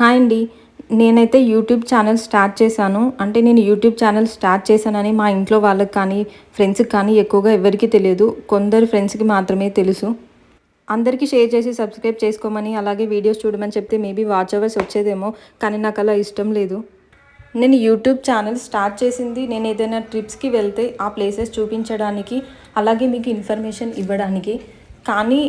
Hi అండి. నేనైతే YouTube channel start చేశాను. అంటే నేను యూట్యూబ్ ఛానల్ స్టార్ట్ చేశానని మా ఇంట్లో వాళ్ళకి కానీ ఫ్రెండ్స్కి కానీ ఎక్కువగా ఎవరికీ తెలియదు. కొందరు ఫ్రెండ్స్కి మాత్రమే తెలుసు. అందరికీ షేర్ చేసి సబ్స్క్రైబ్ చేసుకోమని అలాగే వీడియోస్ చూడమని చెప్తే మేబీ వాచ్ అవర్స్ వచ్చేదేమో కానీ నాకు అలా ఇష్టం లేదు. నేను యూట్యూబ్ ఛానల్ స్టార్ట్ చేసింది నేను ఏదైనా ట్రిప్స్కి వెళ్తే ఆ ప్లేసెస్ చూపించడానికి అలాగే మీకు ఇన్ఫర్మేషన్ ఇవ్వడానికి. కానీ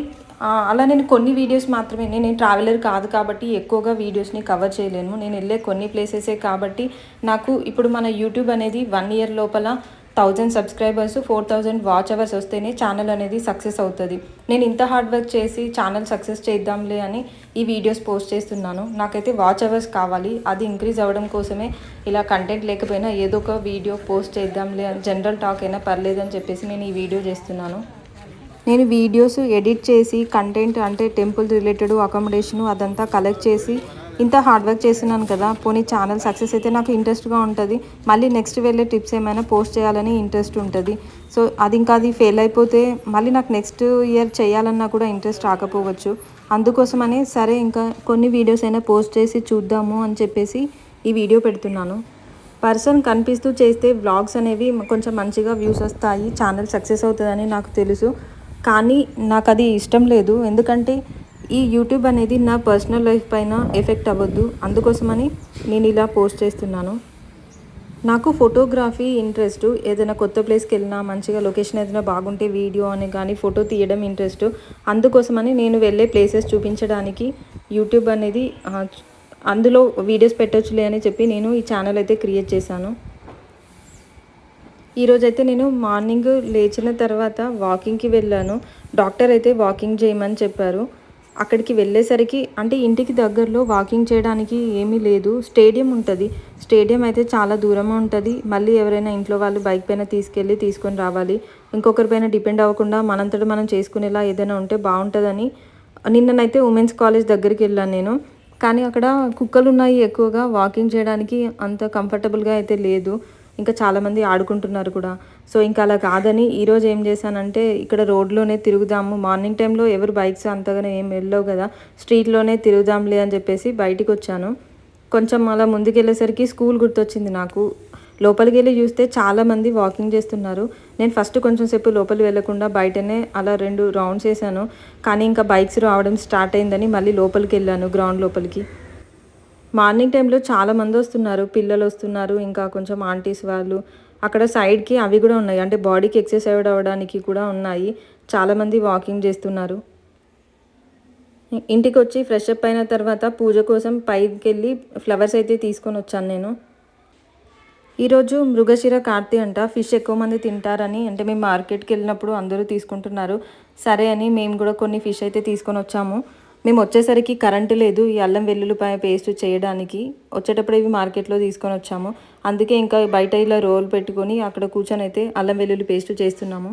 అలా నేను కొన్ని వీడియోస్ మాత్రమే నేను ట్రావెలర్ కాదు కాబట్టి ఎక్కువగా వీడియోస్ని కవర్ చేయలేను. నేను వెళ్ళే కొన్ని ప్లేసెసే కాబట్టి నాకు ఇప్పుడు మన యూట్యూబ్ అనేది వన్ ఇయర్ లోపల thousand subscribers four thousand watch hours వస్తేనే ఛానల్ అనేది సక్సెస్ అవుతుంది. నేను ఇంత హార్డ్ వర్క్ చేసి ఛానల్ సక్సెస్ చేద్దాంలే అని ఈ వీడియోస్ పోస్ట్ చేస్తున్నాను. నాకైతే వాచ్ అవర్స్ కావాలి. అది ఇంక్రీజ్ అవ్వడం కోసమే ఇలా కంటెంట్ లేకపోయినా ఏదో ఒక వీడియో పోస్ట్ చేద్దాంలే అని జనరల్ టాక్ అయినా పర్లేదు అని చెప్పేసి నేను ఈ వీడియో చేస్తున్నాను. నేను వీడియోస్ ఎడిట్ చేసి కంటెంట్ అంటే టెంపుల్ రిలేటెడ్ అకామిడేషను అదంతా కలెక్ట్ చేసి ఇంత హార్డ్ వర్క్ చేస్తున్నాను కదా పోనీ ఛానల్ సక్సెస్ అయితే నాకు ఇంట్రెస్ట్గా ఉంటుంది. మళ్ళీ నెక్స్ట్ వెళ్ళే టిప్స్ ఏమైనా పోస్ట్ చేయాలని ఇంట్రెస్ట్ ఉంటుంది. సో అది ఇంకా అది ఫెయిల్ అయిపోతే మళ్ళీ నాకు నెక్స్ట్ ఇయర్ చేయాలన్నా కూడా ఇంట్రెస్ట్ రాకపోవచ్చు. అందుకోసమని సరే ఇంకా కొన్ని వీడియోస్ అయినా పోస్ట్ చేసి చూద్దాము అని చెప్పేసి ఈ వీడియో పెడుతున్నాను. పర్సన్ కనిపిస్తూ చేస్తే వ్లాగ్స్ అనేవి కొంచెం మంచిగా వ్యూస్ వస్తాయి ఛానల్ సక్సెస్ అవుతుందని నాకు తెలుసు. కానీ నాకు అది ఇష్టం లేదు. ఎందుకంటే ఈ యూట్యూబ్ అనేది నా పర్సనల్ లైఫ్ పైన ఎఫెక్ట్ అవ్వద్దు. అందుకోసమని నేను ఇలా పోస్ట్ చేస్తున్నాను. నాకు ఫోటోగ్రఫీ ఇంట్రెస్ట్. ఏదైనా కొత్త ప్లేస్కి వెళ్ళినా మంచిగా లొకేషన్ ఏదైనా బాగుంటే వీడియో అని కానీ ఫోటో తీయడం ఇంట్రెస్ట్. అందుకోసమని నేను వెళ్ళే ప్లేసెస్ చూపించడానికి యూట్యూబ్ అనేది అందులో వీడియోస్ పెట్టొచ్చులే అని చెప్పి నేను ఈ ఛానల్ అయితే క్రియేట్ చేశాను. ఈరోజైతే నేను మార్నింగ్ లేచిన తర్వాత వాకింగ్కి వెళ్ళాను. డాక్టర్ అయితే వాకింగ్ చేయమని చెప్పారు. అక్కడికి వెళ్ళేసరికి అంటే ఇంటికి దగ్గరలో వాకింగ్ చేయడానికి ఏమీ లేదు. స్టేడియం ఉంటుంది. స్టేడియం అయితే చాలా దూరం ఉంటుంది. మళ్ళీ ఎవరైనా ఇంట్లో వాళ్ళు బైక్ పైన తీసుకెళ్ళి తీసుకొని రావాలి. ఇంకొకరి పైన డిపెండ్ అవ్వకుండా మనంతట మనం చేసుకునేలా ఏదైనా ఉంటే బాగుంటుందని నిన్ననైతే ఉమెన్స్ కాలేజ్ దగ్గరికి వెళ్ళాను నేను. కానీ అక్కడ కుక్కలు ఉన్నాయి ఎక్కువగా. వాకింగ్ చేయడానికి అంత కంఫర్టబుల్గా అయితే లేదు. ఇంకా చాలామంది ఆడుకుంటున్నారు కూడా. సో ఇంకా అలా కాదని ఈరోజు ఏం చేశానంటే ఇక్కడ రోడ్లోనే తిరుగుదాము. మార్నింగ్ టైంలో ఎవరు బైక్స్ అంతగానే ఏం వెళ్ళవు కదా. స్ట్రీట్లోనే తిరుగుదాంలే అని చెప్పేసి బయటికి వచ్చాను. కొంచెం అలా ముందుకెళ్ళేసరికి స్కూల్ గుర్తొచ్చింది నాకు. లోపలికి వెళ్ళి చూస్తే చాలామంది వాకింగ్ చేస్తున్నారు. నేను ఫస్ట్ కొంచెం సేపు లోపలికి వెళ్ళకుండా బయటనే అలా రెండు రౌండ్స్ వేసాను కానీ ఇంకా బైక్స్ రావడం స్టార్ట్ అయిందని మళ్ళీ లోపలికి వెళ్ళాను గ్రౌండ్ లోపలికి. మార్నింగ్ టైంలో చాలా మంది వస్తున్నారు పిల్లలు వస్తున్నారు ఇంకా కొంచెం ఆంటీస్ వాళ్ళు. అక్కడ సైడ్కి అవి కూడా ఉన్నాయి. అంటే బాడీకి ఎక్సర్సైజ్ అవ్వడానికి కూడా ఉన్నాయి. చాలామంది వాకింగ్ చేస్తున్నారు. ఇంటికి వచ్చి ఫ్రెష్ అప్ అయిన తర్వాత పూజ కోసం పైకి వెళ్ళి ఫ్లవర్స్ అయితే తీసుకొని వచ్చాను నేను. ఈరోజు మృగశిర కార్తి అంట. ఫిష్ ఎక్కువ మంది తింటారని అంటే మేము మార్కెట్కి వెళ్ళినప్పుడు అందరూ తీసుకుంటున్నారు. సరే అని మేము కూడా కొన్ని ఫిష్ అయితే తీసుకొని వచ్చాము. మేము వచ్చేసరికి కరెంటు లేదు ఈ అల్లం వెల్లుల్లిపాయ పేస్ట్ చేయడానికి. వచ్చేటప్పుడు ఇవి మార్కెట్లో తీసుకొని వచ్చాము. అందుకే ఇంకా బయట ఇలా రోల్ పెట్టుకొని అక్కడ కూర్చొని అయితే అల్లం వెల్లుల్లి పేస్ట్ చేస్తున్నాము.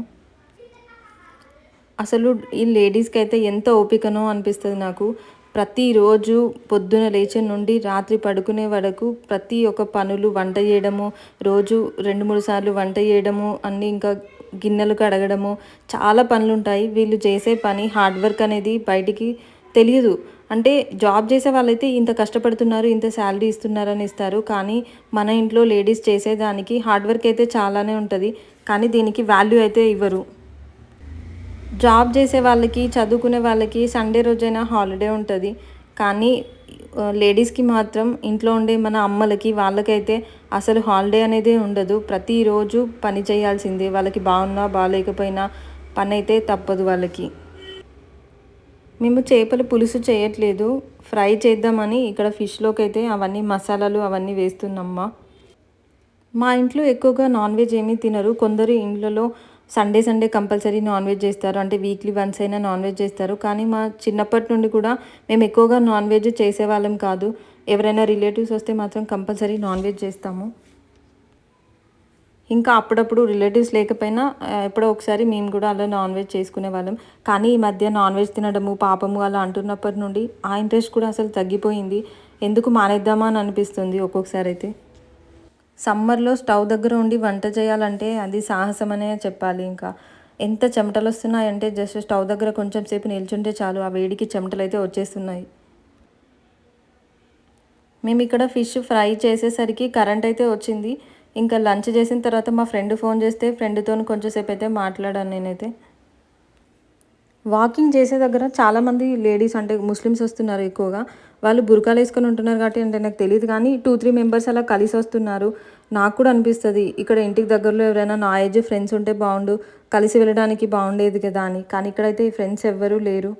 అసలు ఈ లేడీస్కి అయితే ఎంత ఓపికనో అనిపిస్తుంది నాకు. ప్రతిరోజు పొద్దున లేచే నుండి రాత్రి పడుకునే వరకు ప్రతి ఒక్క పనులు వంట చేయడము రోజు రెండు మూడు సార్లు వంట చేయడము అన్నీ ఇంకా గిన్నెలు కడగడము చాలా పనులు ఉంటాయి వీళ్ళు చేసే పని హార్డ్ వర్క్ అనేది బయటికి తెలియదు. అంటే జాబ్ చేసే వాళ్ళైతే ఇంత కష్టపడుతున్నారు ఇంత శాలరీ ఇస్తున్నారని ఇస్తారు. కానీ మన ఇంట్లో లేడీస్ చేసేదానికి హార్డ్ వర్క్ అయితే చాలానే ఉంటుంది. కానీ దీనికి వాల్యూ అయితే ఇవ్వరు. జాబ్ చేసే వాళ్ళకి చదువుకునే వాళ్ళకి సండే రోజైనా హాలిడే ఉంటుంది. కానీ లేడీస్కి మాత్రం ఇంట్లో ఉండే మన అమ్మలకి వాళ్ళకైతే అసలు హాలిడే అనేది ఉండదు. ప్రతిరోజు పని చేయాల్సిందే. వాళ్ళకి బాగున్నా బాగాలేకపోయినా పని అయితే తప్పదు వాళ్ళకి. మేము చేపల పులుసు చేయట్లేదు. ఫ్రై చేద్దామని ఇక్కడ ఫిష్లోకి అయితే అవన్నీ మసాలాలు అవన్నీ వేస్తున్నామ్మా. మా ఇంట్లో ఎక్కువగా నాన్ వెజ్ ఏమీ తినరు. కొందరు ఇండ్లలో Sunday Sunday compulsory non veg చేస్తారు. అంటే వీక్లీ వన్స్ అయినా నాన్ వెజ్ చేస్తారు. కానీ మా చిన్నప్పటి నుండి కూడా మేము ఎక్కువగా నాన్ వెజ్ చేసేవాళ్ళం కాదు. ఎవరైనా రిలేటివ్స్ వస్తే మాత్రం కంపల్సరీ నాన్ వెజ్ చేస్తాము. ఇంకా అప్పుడప్పుడు రిలేటివ్స్ లేకపోయినా ఎప్పుడో ఒకసారి మేము కూడా అలా నాన్ వెజ్ చేసుకునే వాళ్ళం. కానీ ఈ మధ్య నాన్ వెజ్ తినడము పాపము అలా అంటున్నప్పటి నుండి ఆ ఇంట్రెస్ట్ కూడా అసలు తగ్గిపోయింది. ఎందుకు మానేద్దామా అని అనిపిస్తుంది ఒక్కొక్కసారి అయితే. సమ్మర్లో స్టవ్ దగ్గర ఉండి వంట చేయాలంటే అది సాహసమనే చెప్పాలి ఇంకా. ఎంత చెమటలు వస్తున్నాయంటే జస్ట్ స్టవ్ దగ్గర కొంచెం సేపు నిల్చుంటే చాలు ఆ వేడికి చెమటలు అయితే వచ్చేస్తున్నాయి. మేము ఇక్కడ ఫిష్ ఫ్రై చేసేసరికి కరెంట్ అయితే వచ్చింది. ఇంకా లంచ్ చేసిన తర్వాత మా ఫ్రెండ్ ఫోన్ చేస్తే ఫ్రెండ్తో కొంచెంసేపు అయితే మాట్లాడాను నేనైతే. వాకింగ్ చేసే దగ్గర చాలామంది లేడీస్ అంటే ముస్లిమ్స్ వస్తున్నారు ఎక్కువగా. వాళ్ళు బురకాలు వేసుకొని ఉంటున్నారు కాబట్టి అంటే నాకు తెలియదు కానీ టూ త్రీ మెంబర్స్ అలా కలిసి వస్తున్నారు. నాకు కూడా అనిపిస్తుంది ఇక్కడ ఇంటికి దగ్గరలో ఎవరైనా నా ఏజ్ ఫ్రెండ్స్ ఉంటే బాగుండు కలిసి వెళ్ళడానికి బాగుండేది కదా అని. కానీ ఇక్కడైతే ఫ్రెండ్స్ ఎవ్వరూ లేరు.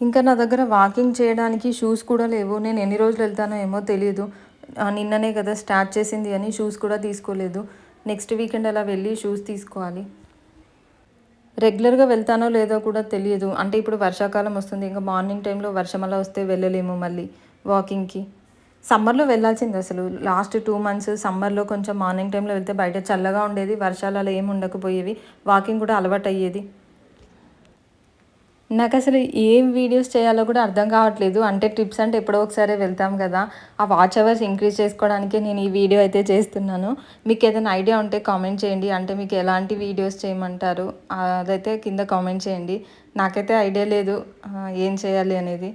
ఇంకా నా దగ్గర వాకింగ్ చేయడానికి షూస్ కూడా లేవు. నేను ఎన్ని రోజులు వెళ్తానో ఏమో తెలియదు నిన్ననే కదా స్టార్ట్ చేసింది అని షూస్ కూడా తీసుకోలేదు. నెక్స్ట్ వీకెండ్ అలా వెళ్ళి షూస్ తీసుకోవాలి. రెగ్యులర్గా వెళ్తానో లేదో కూడా తెలియదు. అంటే ఇప్పుడు వర్షాకాలం వస్తుంది ఇంకా మార్నింగ్ టైంలో వర్షం అలా వస్తే వెళ్ళలేము మళ్ళీ వాకింగ్కి సమ్మర్లో వెళ్ళాల్సింది అసలు. లాస్ట్ టూ మంత్స్ సమ్మర్లో కొంచెం మార్నింగ్ టైంలో వెళ్తే బయట చల్లగా ఉండేది వర్షాలు అలా ఏమి ఉండకపోయేవి. వాకింగ్ కూడా అలవాటు అయ్యేది నాకు అసలు ఏం వీడియోస్ చేయాలో కూడా అర్థం కావట్లేదు. అంటే ట్రిప్స్ అంటే ఎప్పుడో ఒకసారి వెళ్తాం కదా. ఆ వాచ్ అవర్స్ ఇంక్రీజ్ చేసుకోవడానికి నేను ఈ వీడియో అయితే చేస్తున్నాను. మీకు ఏదైనా ఐడియా ఉంటే కామెంట్ చేయండి. అంటే మీకు ఎలాంటి వీడియోస్ చేయమంటారు? అదైతే కింద కామెంట్ చేయండి. నాకైతే ఐడియా లేదు. ఏం చేయాలి అనేది.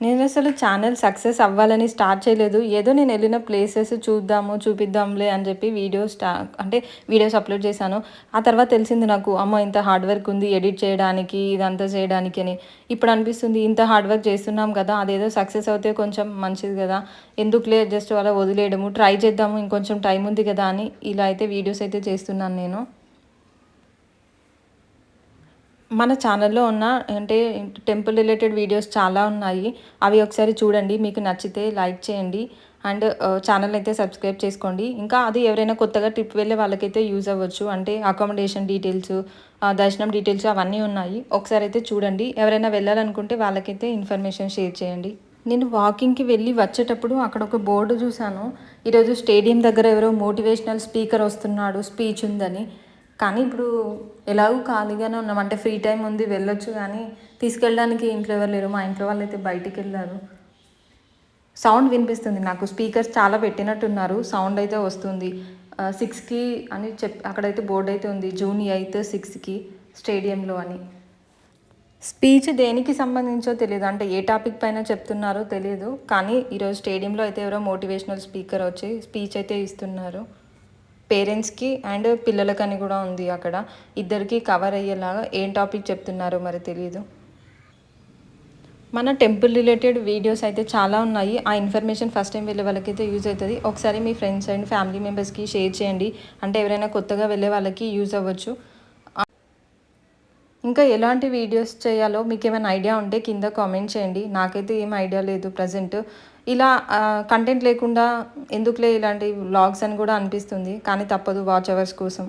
నేను అసలు ఛానల్ సక్సెస్ అవ్వాలని స్టార్ట్ చేయలేదు. ఏదో నేను వెళ్ళిన ప్లేసెస్ చూద్దాము చూపిద్దాంలే అని చెప్పి వీడియోస్ అంటే వీడియోస్ అప్లోడ్ చేశాను. ఆ తర్వాత తెలిసింది నాకు అమ్మ ఇంత హార్డ్ వర్క్ ఉంది ఎడిట్ చేయడానికి ఇదంతా చేయడానికి అని. ఇప్పుడు అనిపిస్తుంది ఇంత హార్డ్ వర్క్ చేస్తున్నాం కదా అదేదో సక్సెస్ అవుతే కొంచెం మంచిది కదా. ఎందుకులే జస్ట్ అలా వదిలేయడము ట్రై చేద్దాము ఇంకొంచెం టైం ఉంది కదా అని ఇలా అయితే వీడియోస్ అయితే చేస్తున్నాను నేను. మన ఛానల్లో ఉన్న అంటే టెంపుల్ రిలేటెడ్ వీడియోస్ చాలా ఉన్నాయి. అవి ఒకసారి చూడండి మీకు నచ్చితే లైక్ చేయండి. అండ్ ఛానల్ అయితే సబ్స్క్రైబ్ చేసుకోండి. ఇంకా అది ఎవరైనా కొత్తగా ట్రిప్ వెళ్ళే వాళ్ళకైతే యూజ్ అవ్వచ్చు. అంటే అకామిడేషన్ డీటెయిల్స్ దర్శనం డీటెయిల్స్ అవన్నీ ఉన్నాయి. ఒకసారి అయితే చూడండి. ఎవరైనా వెళ్ళాలనుకుంటే వాళ్ళకైతే ఇన్ఫర్మేషన్ షేర్ చేయండి. నేను వాకింగ్కి వెళ్ళి వచ్చేటప్పుడు అక్కడ ఒక బోర్డు చూశాను. ఈరోజు స్టేడియం దగ్గర ఎవరో మోటివేషనల్ స్పీకర్ వస్తున్నాడు స్పీచ్ ఉందని. కానీ ఇప్పుడు ఎలాగూ ఖాళీగానే ఉన్నాం. అంటే ఫ్రీ టైం ఉంది వెళ్ళొచ్చు కానీ తీసుకెళ్ళడానికి ఇంట్లో ఎవరు లేరు. మా ఇంట్లో వాళ్ళు అయితే బయటికి వెళ్ళారు. సౌండ్ వినిపిస్తుంది. నాకు స్పీకర్స్ చాలా పెట్టినట్టున్నారు. సౌండ్ అయితే వస్తుంది. సిక్స్కి అని చెప్ అక్కడైతే బోర్డు అయితే ఉంది. జూన్ ఎయిత్ సిక్స్కి స్టేడియంలో అని. స్పీచ్ దేనికి సంబంధించో తెలియదు. అంటే ఏ టాపిక్ పైన చెప్తున్నారో తెలియదు. కానీ ఈరోజు స్టేడియంలో అయితే ఎవరో మోటివేషనల్ స్పీకర్ వచ్చి స్పీచ్ అయితే ఇస్తున్నారు. పేరెంట్స్కి అండ్ పిల్లలకని కూడా ఉంది అక్కడ. ఇద్దరికి కవర్ అయ్యేలాగా ఏం టాపిక్ చెప్తున్నారో మరి తెలియదు మన టెంపుల్ రిలేటెడ్ వీడియోస్ అయితే చాలా ఉన్నాయి. ఆ ఇన్ఫర్మేషన్ ఫస్ట్ టైం వెళ్ళే వాళ్ళకైతే యూజ్ అవుతుంది. ఒకసారి మీ ఫ్రెండ్స్ అండ్ ఫ్యామిలీ మెంబర్స్కి షేర్ చేయండి. అంటే ఎవరైనా కొత్తగా వెళ్ళే వాళ్ళకి యూజ్ అవ్వచ్చు. ఇంకా ఎలాంటి వీడియోస్ చేయాలో మీకు ఏమైనా ఐడియా ఉంటే కింద కామెంట్ చేయండి. నాకైతే ఏం ఐడియా లేదు ప్రజెంట్. ఇలా కంటెంట్ లేకుండా ఎందుకులే ఇలాంటి వ్లాగ్స్ అని కూడా అనిపిస్తుంది. కానీ తప్పదు వాచ్ అవర్స్ కోసం.